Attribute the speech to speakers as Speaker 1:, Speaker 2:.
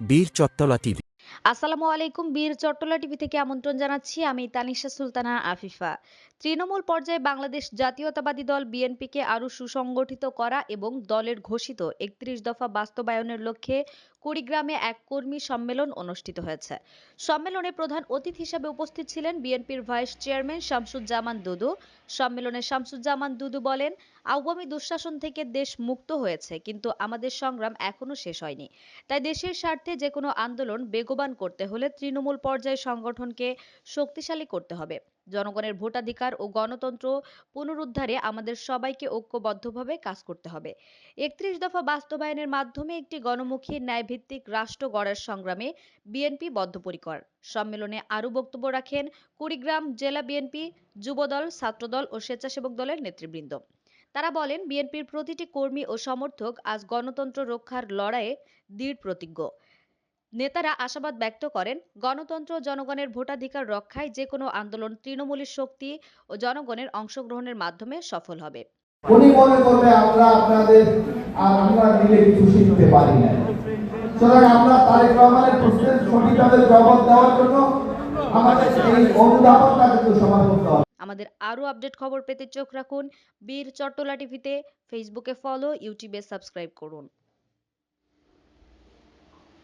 Speaker 1: বীর চট্টলা টিভি।
Speaker 2: আসসালামু আলাইকুম, বীর চট্টলা টিভি থেকে আমন্ত্রণ জানাচ্ছি। আমি তানিশা সুলতানা, আফিফা। তৃণমূল পর্যায়ে বাংলাদেশ জাতীয়তাবাদী দল বিএনপিকে আরও সুসংগঠিত করা এবং দলের ঘোষিত একত্রিশ দফা বাস্তবায়নের লক্ষ্যে কুড়িগ্রামে এক কর্মী সম্মেলন অনুষ্ঠিত হয়েছে। সম্মেলনে প্রধান অতিথি হিসেবে উপস্থিত ছিলেন বিএনপির ভাইস চেয়ারম্যান শামসুজ্জামান দুদু। সম্মেলনে শামসুজ্জামান দুদু বলেন, আওয়ামী দুঃশাসন থেকে দেশ মুক্ত হয়েছে, কিন্তু আমাদের সংগ্রাম এখনও শেষ হয়নি। তাই দেশের স্বার্থে যে কোনো আন্দোলন বেগবান করতে হলে তৃণমূল পর্যায়ে সংগঠনকে শক্তিশালী করতে হবে। জনগণের ভোটাধিকার ও গণতন্ত্র পুনরুদ্ধারে আমাদের সবাইকে ঐক্যবদ্ধভাবে কাজ করতে হবে। একত্রিশ দফা বাস্তবায়নের মাধ্যমে একটি গণমুখী ন্যায়ভিত্তিক রাষ্ট্র গড়ার সংগ্রামে বিএনপি বদ্ধপরিকর। সম্মেলনে আরও বক্তব্য রাখেন কুড়িগ্রাম জেলা বিএনপি যুবদল, ছাত্রদল ও স্বেচ্ছাসেবক দলের নেতৃবৃন্দ। তারা বলেন, বিএনপির প্রতিটি কর্মী ও সমর্থক আজ গণতন্ত্র রক্ষার লড়াইয়ে দৃঢ় প্রতিজ্ঞ। নেতারা আশাবাদ ব্যক্ত করেন, গণতন্ত্র জনগণের ভোটাধিকার রক্ষায় যে কোনো আন্দোলন তৃণমূলের শক্তি ও জনগণের অংশগ্রহণের মাধ্যমে সফল হবে।
Speaker 3: উনি মনে করবে আমরা আপনাদের আর আমরা মিলে কিছু শিখতে পারি না সুতরাং আমরা তারেক রহমানের সঠিকভাবে জবাব দেওয়ার জন্য আমাদের এই অনুধাবনটা কিন্তু
Speaker 2: আমাদের আরও আপডেট খবর পেতে চোখ রাখুন বীর চট্টলা টিভিতে, ফেসবুকে ফলো, ইউটিউবে সাবস্ক্রাইব করুন।